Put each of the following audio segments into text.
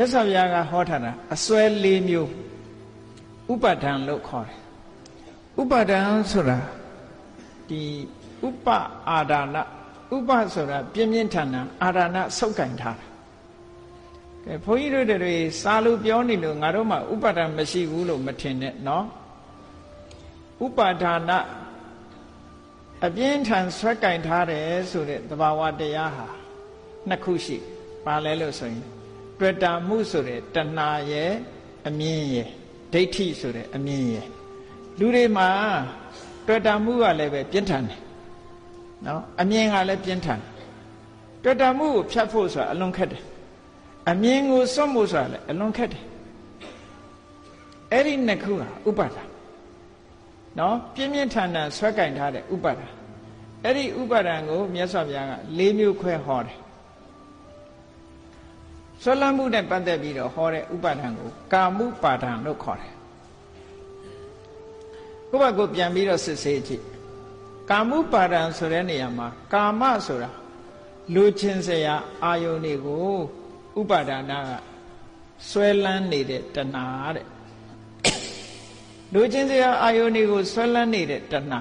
မြတ်စွာဘုရားကဟောထားတာအစွဲ၄မျိုးဥပါဒံလို့ခေါ်တယ်ဥပါဒံဆိုတာဒီဥပအာဒါနဥပဆိုတာပြင်းပြင်းထန်ထန်အာဒါနဆုပ်ကင်ထားတာကဲဘုန်းကြီးတို့တွေစာလို့ပြောနေလို့ငါတို့မှဥပါဒံမရှိဘူးလို့မထင်နဲ့နော်ဥပါဒါနအပြင်းထန်ဆွဲကင်ထားတယ်ဆိုတဲ့သဘာဝတရားဟာနှစ်ခုရှိပါလဲလို့ဆိုရင် တွေ့တာမှုဆိုတဲ့တဏှာရဲ့အမြင်ရဲ့ဒိဋ္ဌိဆိုတဲ့အမြင်ရဲ့လူတွေမှာတွေ့တာမှုကလည်းပဲပြင်းထန်တယ်နော်အမြင်ကလည်းပြင်းထန်တွေ့တာမှုကိုဖြတ်ဖို့ဆိုတာအလွန်ခက်တယ်အမြင်ကိုစွန့်ဖို့ဆိုတာလည်းအလွန်ခက်တယ်အဲ့ဒီနှစ်ခုဟာဥပါဒာနော်ပြင်းပြင်းထန်ထန်ဆွဲကင်ထားတဲ့ဥပါဒာအဲ့ဒီဥပါဒံကိုမြတ်စွာဘုရားက၄မျိုးခွဲဟောတယ် ဆွလမ်းမှုနဲ့ပတ်သက်ပြီးတော့ဟောတဲ့ဥပါဒံကိုကာမှုပါဒံလို့ခေါ်တယ်။ကိုယ့်ဘက်ကိုပြန်ပြီးတော့စစ်ဆေးကြည့်။ကာမှုပါဒံဆိုတဲ့နေရာမှာကာမဆိုတာလူချင်းစရာအာယုန်တွေကိုဥပါဒနာကဆွဲလန်းနေတဲ့တဏှာတဲ့။လူချင်းစရာအာယုန်တွေကိုဆွဲလန်းနေတဲ့တဏှာ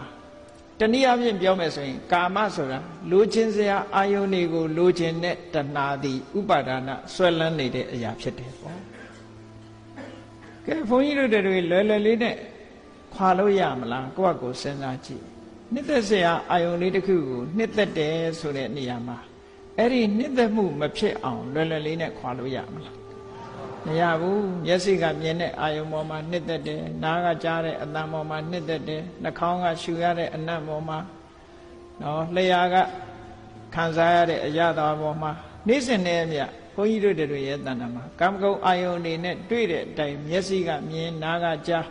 တနည်းအားဖြင့်ပြောမယ်ဆိုရင် ကာမဆိုတာလိုချင်စရာအာယုန်တွေကိုလိုချင်တဲ့တဏှာသည်ဥပါဒနာဆွဲလန်းနေတဲ့အရာဖြစ်တယ်ပေါ့ကဲဘုန်းကြီးတို့တွေလွယ်လွယ်လေးနဲ့ခွာလို့ရမလားကိုယ့်အကိုစဉ်းစားကြည့်နှစ်သက်စရာအာယုန်လေးတစ်ခုကိုနှစ်သက်တယ်ဆိုတဲ့နေရာမှာအဲ့ဒီနှစ်သက်မှုမဖြစ်အောင်လွယ်လွယ်လေးနဲ့ခွာလို့ရမလား မရဘူးမျက်စိကမြင်တဲ့အာယုံပေါ်မှာနှစ်သက်တယ်နားကကြားတဲ့အသံပေါ်မှာနှစ်သက်တယ်နှာခေါင်းကရှူရတဲ့အနံ့ပေါ်မှာနော်လျှာကခံစားရတဲ့အရသာပေါ်မှာနေ့စဉ်နဲ့အမျှဘုန်းကြီးတို့တွေရဲ့တဏ္ဍာမှာကာမဂုဏ်အာယုန်တွေနဲ့တွေ့တဲ့အတိုင်းမျက်စိကမြင်နားကကြား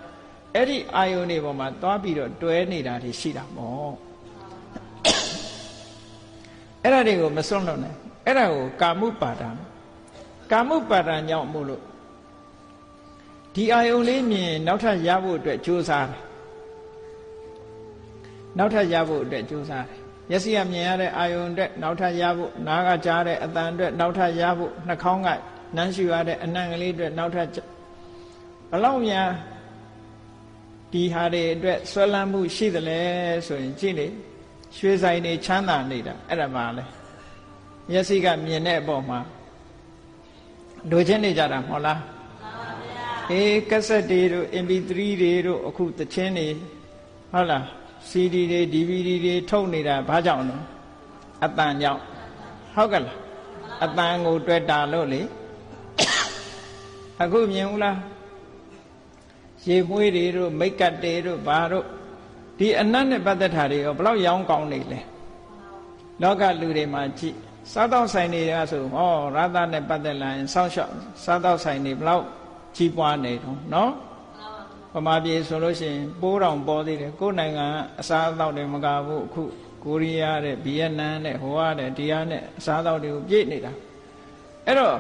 အဲ့ဒီအာယုန်တွေပေါ်မှာသွားပြီးတော့တွဲနေတာတွေရှိတာပေါ့အဲ့ဒါတွေကိုမစွန့်လွတ်နိုင်အဲ့ဒါကိုကာမှုပါဒံ ကာမှုပါဒံကြောင့်မို့လို့ဒီအာယုံလေးမြင်နောက်ထပ်ရဖို့အတွက်ကြိုးစားတယ်နောက်ထပ်ရဖို့အတွက်ကြိုးစားတယ်မျက်စိကမြင်ရတဲ့အာယုံအတွက်နောက်ထပ်ရဖို့နားကကြားတဲ့အတန်အတွက်နောက်ထပ်ရဖို့နှာခေါင်းကနမ်းရှူရတဲ့အနံ့ကလေးအတွက်နောက်ထပ်ဘလောက်များဒီဟာတွေအတွက်ဆွဲလန်းမှုရှိသလဲဆိုရင်ကြည့်လေရွှေဆိုင်တွေချမ်းသာနေတာအဲ့ဒါမှလဲမျက်စိကမြင်တဲ့အပေါ်မှာ လိုချင်နေကြတာမဟုတ်လားအေးကက်ဆက်တွေတို့ MP3 တွေတို့အခုသချင်းတွေဟုတ်လား CD တွေ DVD တွေထုတ်နေတာဘာကြောင့်လဲအတန်ကြောင့်ဟုတ်ကဲ့လားအတန်ကိုတွေ့တာလို့လေအခုမြင်ဘူးလားရေမွေးတွေတို့မိတ်ကတ်တွေတို့ဘာတို့ဒီအနတ်နဲ့ပတ်သက်တာတွေရောဘလောက်ရောင်းကောင်းနေလဲလောကလူတွေမှာကြည့် စားတော့ဆိုင်တွေကဆိုဟောရသနဲ့ပတ်သက်လာရင်စောင့်ရှောက်စားတော့ဆိုင်တွေဘလောက်ကြီးပွားနေတော့နော်ပမာပြေဆိုလို့ရှိရင်ပိုးတော်ပေါ်သေးတယ်ကိုယ်နိုင်ငံအစားအသောက်တွေမကဘူးအခုကိုရီးယားတဲ့ဗီယက်နမ်တဲ့ဟိုကတဲ့ဒီဟာနဲ့အစားအသောက်တွေကိုပြည့်နေတာအဲ့တော့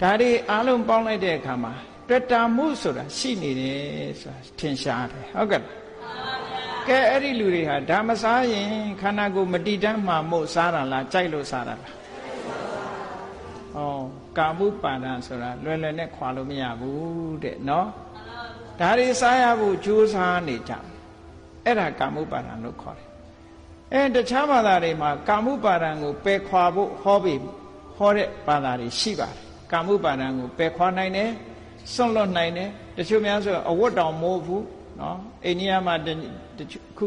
ဒါတွေအားလုံးပေါင်းလိုက်တဲ့အခါမှာတွေ့တာမှုဆိုတာရှိနေတယ်ဆိုတာထင်ရှားတယ်ဟုတ်ကဲ့ ကဲအဲ့ဒီလူတွေဟာဒါမစားရင်ခန္ဓာကိုယ်မတည်တမ်းမှမို့စားတာလားကြိုက်လို့စားတာလားဩကာမှုပါဒံဆိုတာလွယ်လွယ်နဲ့ခွာလို့မရဘူးတဲ့နော်ဒါတွေစားရဖို့ကြိုးစားနေကြအဲ့ဒါကာမှုပါဒံလို့ခေါ်တယ်အဲတခြားဘာသာတွေမှာကာမှုပါဒံကိုပယ်ခွာဖို့ဟောပြီးဟောတဲ့ဘာသာတွေရှိပါတယ်ကာမှုပါဒံကိုပယ်ခွာနိုင်တယ်စွန့်လွတ်နိုင်တယ်တချို့များဆိုအဝတ်တောင်မိုးဘူး နော်အိန္ဒိယမှာတခု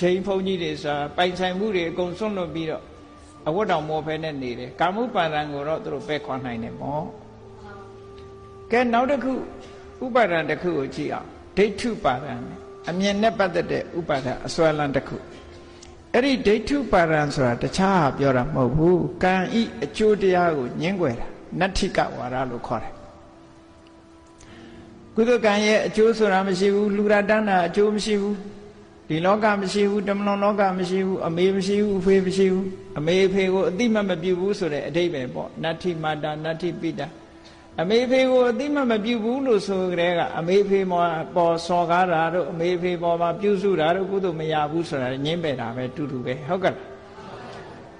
ချိန်ဖုန်းကြီးတွေဆိုတာပိုင်ဆိုင်မှုတွေအကုန်စွန့်လွတ်ပြီးတော့အဝတ်တောင်မောဖဲနဲ့နေတယ်ကာမှုပါဒံကိုတော့သူတို့ပဲခွာနိုင်တယ်ပေါ့ကဲနောက်တစ်ခုဥပါဒံတစ်ခုကိုကြည့်အောင်ဒိဋ္ဌုပါဒံအမြင်နဲ့ပတ်သက်တဲ့ဥပါဒံအစွဲလန်းတစ်ခုအဲ့ဒီဒိဋ္ဌုပါဒံဆိုတာတခြားဟာပြောတာမဟုတ်ဘူးကံဤအကျိုးတရားကိုညှင်းွယ်တာနတ္ထိကဝါဒလို့ခေါ်တယ် ကုသကံရဲ့အကျိုးဆိုတာမရှိဘူးလူရတန်းတာအကျိုးမရှိဘူးဒီလောကမရှိဘူးတမလွန်လောကမရှိဘူးအမေမရှိဘူးအဖေမရှိဘူးအမေအဖေကိုအတိမတ်မပြုဘူးဆိုတဲ့အတိတ်ပဲပေါ့နတ္ထိမာတာနတ္ထိပိတာအမေဖေကိုအတိမတ်မပြုဘူးလို့ဆိုကြတဲ့ကအမေဖေမောပေါ်စော်ကားတာတို့အမေဖေပေါ်မှာပြုစုတာတို့ကုသိုလ်မရဘူးဆိုတာညင်းပယ်တာပဲတူတူပဲဟုတ်ကဲ့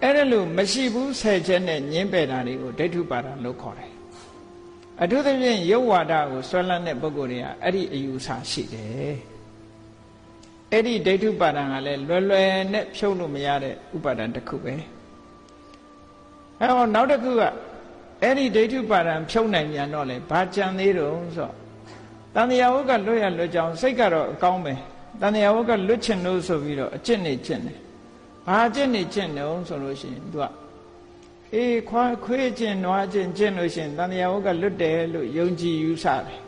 အဲ့ဒါလို့မရှိဘူးဆယ်ချက်နဲ့ညင်းပယ်တာတွေကိုဒိဋ္ဌုပါဒလို့ခေါ်တယ် အထူးသဖြင့်ယုတ်ဝါဒကိုဆွဲလန်းတဲ့ပုဂ္ဂိုလ်တွေကအဲ့ဒီအယူဆရှိတယ်အဲ့ဒီဒိဋ္ဌုပါဒံကလည်းလွယ်လွယ်နဲ့ဖြုတ်လို့မရတဲ့ဥပါဒံတစ်ခုပဲအဲတော့နောက်တစ်ခုကအဲ့ဒီဒိဋ္ဌုပါဒံဖြုတ်နိုင်ပြန်တော့လေဘာကြံသေးတော့ဆိုတော့တန်တရားဝတ်ကလွတ်ရလွတ်ကြောင်းစိတ်ကတော့အကောင်းပဲတန်တရားဝတ်ကလွတ်ချင်လို့ဆိုပြီးတော့အကျင့်နေကျင့်တယ်ဘာအကျင့်နေကျင့်တယ်ဆိုလို့ရှိရင် तू က အေးခွာခွေးကျင့်နွားကျင့်ကျင့်လို့ရှိရင်တန်တရားဝတ်ကလွတ်တယ်လို့ယုံကြည်ယူဆတယ်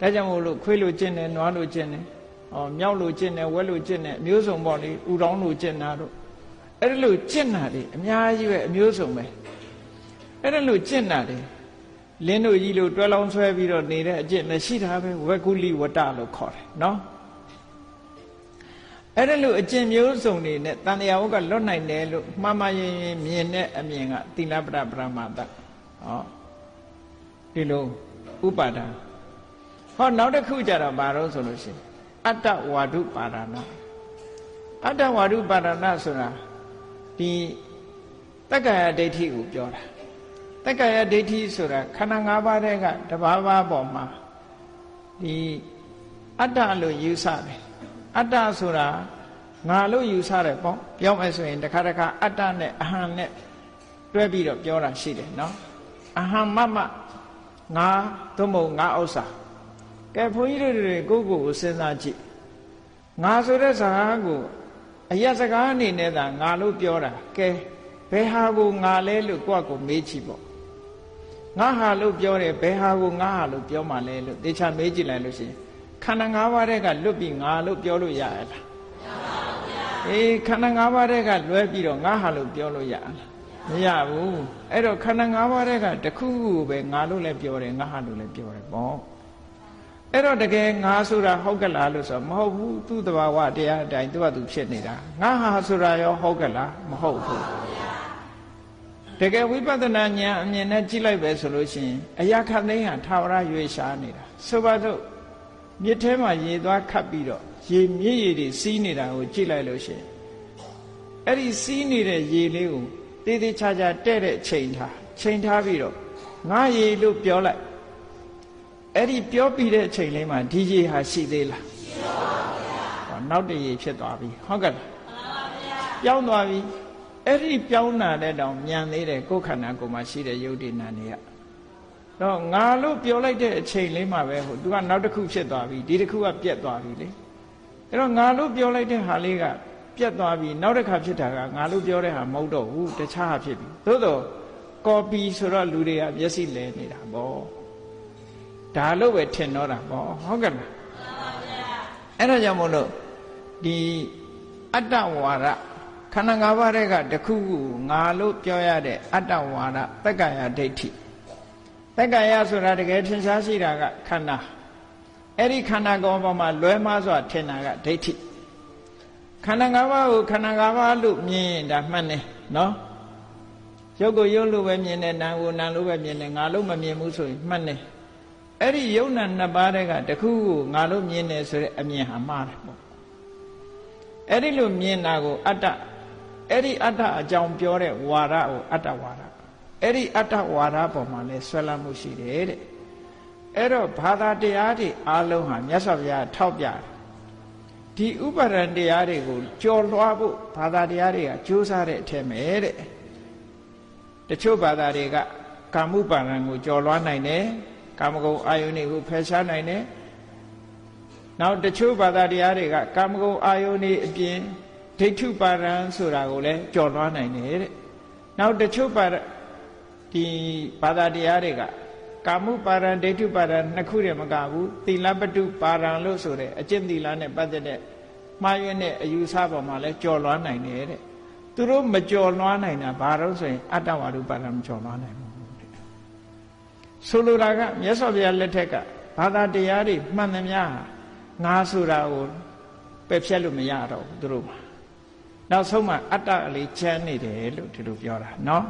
ဒါကြောင့်မို့လို့ခွေးလို့ကျင့်တယ်နွားလို့ကျင့်တယ်ဟောမြောက်လို့ကျင့်တယ်ဝက်လို့ကျင့်တယ်အမျိုးစုံပေါ့လေဥတောင်းလို့ကျင့်တာတို့အဲ့ဒါလို့ကျင့်တာလေအများကြီးပဲအမျိုးစုံပဲအဲ့ဒါလို့ကျင့်တာလေလင်းတို့ကြီးလို့တွဲလောင်းဆွဲပြီးတော့နေတဲ့အကျင့်နဲ့ရှိတာပဲဝက်ကုလိဝတ္တလို့ခေါ်တယ်နော် အဲ့ဒါလို့အကျင့်မျိုးစုံတွေနဲ့တန်တရားဝတ်ကလွတ်နိုင်တယ်လို့မှားမှားရင်ရင်မြင်တဲ့အမြင်ကသီလပဒပရမတ္တဟောဒီလိုဥပါဒံဟောနောက်တစ်ခုကြတော့ဘာလို့ဆိုလို့ရှိရင်အတ္တဝါဒုပါဒနာအတ္တဝါဒုပါဒနာဆိုတာဒီတက္ကရာဒိဋ္ဌိကိုပြောတာတက္ကရာဒိဋ္ဌိဆိုတာခန္ဓာ၅ပါးတဲ့ကတဘာဘာပေါ်မှာဒီအတ္တလို့ယူဆတယ် အတ္တဆိုတာငါလို့ယူဆတယ်ပေါ့ပြောမယ်ဆိုရင်တခါတခါအတ္တနဲ့အဟံနဲ့တွဲပြီးတော့ပြောတာရှိတယ်နော်အဟံမမငါသို့မဟုတ်ငါဥစ္စာကဲဘုန်းကြီးတို့တွေကိုယ့်ကိုယ်ကိုစဉ်းစားကြည့်ငါဆိုတဲ့စကားကိုအရက်စကားအနေနဲ့သာငါလို့ပြောတာကဲဘယ်ဟာကိုငါလဲလို့ကိုယ့်ကိုမေးကြည့်ပေါ့ငါဟာလို့ပြောတယ်ဘယ်ဟာကိုငါဟာလို့ပြောမှလဲလို့တေချာမေးကြည့်လိုက်လို့ရှိရင် ခန္ဓာ၅ပါးတဲ့ကလွတ်ပြီးငါလို့ပြောလို့ရရလားအေးခန္ဓာ၅ပါးတဲ့ကလွဲပြီးတော့ငါဟာလို့ပြောလို့ရလားမရဘူးအဲ့တော့ခန္ဓာ၅ပါးတဲ့ကတခုခုပဲငါလို့လည်းပြောတယ်ငါဟာလို့လည်းပြောတယ်ပေါ့အဲ့တော့တကယ်ငါဆိုတာဟုတ်ကလားလို့ဆိုမဟုတ်ဘူးသူ့တဘာဝတရားအတိုင်းသူ့ဘာသူဖြစ်နေတာငါဟာဆိုတာရောဟုတ်ကလားမဟုတ်ဘူးတကယ်ဝိပဿနာဉာဏ်အမြင်နဲ့ကြည့်လိုက်ပဲဆိုလို့ရှိရင်အရာခတ်သိမ်းဟာထာဝရရွေရှားနေတာဆိုပါတော့ မြစ်ထဲမှာရေသွားခတ်ပြီးတော့ရေမြစ်ရေတွေစီးနေတာကိုကြည့်လိုက်လို့ရှိရင်အဲ့ဒီစီးနေတဲ့ရေလေးကိုတေးသေးချာချာတဲ့တဲ့ချိန်ထားချိန်ထားပြီးတော့ငါရေလို့ပြောလိုက်အဲ့ဒီပြောပြီးတဲ့အချိန်လေးမှာဒီရေဟာရှိသေးလားရှိပါဘူးဗျာဟောနောက်တရေဖြစ်သွားပြီဟုတ်ကဲ့လားမှန်ပါဗျာပြောင်းသွားပြီအဲ့ဒီပြောင်းတာတဲ့တောင်မြန်သေးတယ်ကိုယ်ခန္ဓာကိုယ်မှာရှိတဲ့ယုတ်တိနာတွေက တော့ငါလို့ပြောလိုက်တဲ့အချိန်လေးမှာပဲဟိုသူကနောက်တစ်ခုဖြစ်သွားပြီဒီတစ်ခုကပြက်သွားပြီလေအဲ့တော့ငါလို့ပြောလိုက်တဲ့ဟာလေးကပြက်သွားပြီနောက်တစ်ခါဖြစ်တာကငါလို့ပြောတဲ့ဟာမဟုတ်တော့ဘူးတခြားဟာဖြစ်ပြီသို့တော့ကော်ပီဆိုတော့လူတွေကမျက်စိလဲနေတာပေါ့ဒါလို့ပဲထင်တော့တာပေါ့ဟုတ်ကဲ့လားအဲ့ဒါကြောင့်မို့လို့ဒီအတ္တဝါဒခန္ဓာ၅ပါးတဲ့ကတခုခုငါလို့ပြောရတဲ့အတ္တဝါဒတက္ကရာဒိဋ္ဌိ တက္ကရာဆိုတာတကယ်ထင်ရှားရှိတာကခန္ဓာအဲ့ဒီခန္ဓာကောပေါ်မှာလွဲမှားစွာထင်တာကဒိဋ္ဌိခန္ဓာ၅ပါးကိုခန္ဓာ၅ပါးလို့မြင်ရင်ဒါမှန်တယ်နော်ရုပ်ကိုရုပ်လို့ပဲမြင်တယ်နာမ်ကိုနာမ်လို့ပဲမြင်တယ်ငါလို့မမြင်ဘူးဆိုရင်မှန်တယ်အဲ့ဒီယုံနာနှစ်ပါးတဲ့ကတခုခုငါလို့မြင်တယ်ဆိုတဲ့အမြင်ဟာမှားတယ်ပေါ့အဲ့ဒီလိုမြင်တာကိုအတ္တအဲ့ဒီအတ္တအကြောင်းပြောတဲ့ဝါဒကိုအတ္တဝါဒ အဲ့ဒီအတ္တဝါဒပေါ်မှာလဲဆွဲလမ်းမှုရှိတယ်တဲ့အဲ့တော့ဘာသာတရားတွေအားလုံးဟာမြတ်စွာဘုရားထောက်ပြတယ်ဒီဥပါဒံတရားတွေကိုကြော်လွှားဖို့ဘာသာတရားတွေကကြိုးစားတဲ့အထက်မဲ့တဲ့တချို့ဘာသာတွေကကာမှုပါဒံကိုကြော်လွှားနိုင်တယ်ကာမဂုဏ်အာယုန်တွေကိုဖယ်ရှားနိုင်တယ်နောက်တချို့ဘာသာတရားတွေကကာမဂုဏ်အာယုန်တွေအပြင်ဒိဋ္ဌုပါဒံဆိုတာကိုလည်းကြော်လွှားနိုင်တယ်တဲ့နောက်တချို့ပါ ဒီဘာသာတရားတွေကကာမှုပါရံဒိဋ္ဌုပါရံနှစ်ခုတည်းမကဘူးသီလပတုပါရံလို့ဆိုတဲ့အကျင့်သီလနဲ့ပတ်သက်တဲ့မှားယွင်းတဲ့အယူဆပေါ်မှာလဲကြော်လွှားနိုင်တယ်တဲ့သူတို့မကြော်လွှားနိုင်တာဘာလို့ဆိုရင်အတ္တဝါဒုပါရံမကြော်လွှားနိုင်ဘူးတဲ့ဆိုလိုတာကမြတ်စွာဘုရားလက်ထက်ကဘာသာတရားတွေမှန်သမျှငါဆိုတာကိုပယ်ဖြတ်လို့မရတော့ဘူးသူတို့မှာနောက်ဆုံးမှအတ္တလေးချမ်းနေတယ်လို့ဒီလိုပြောတာเนาะ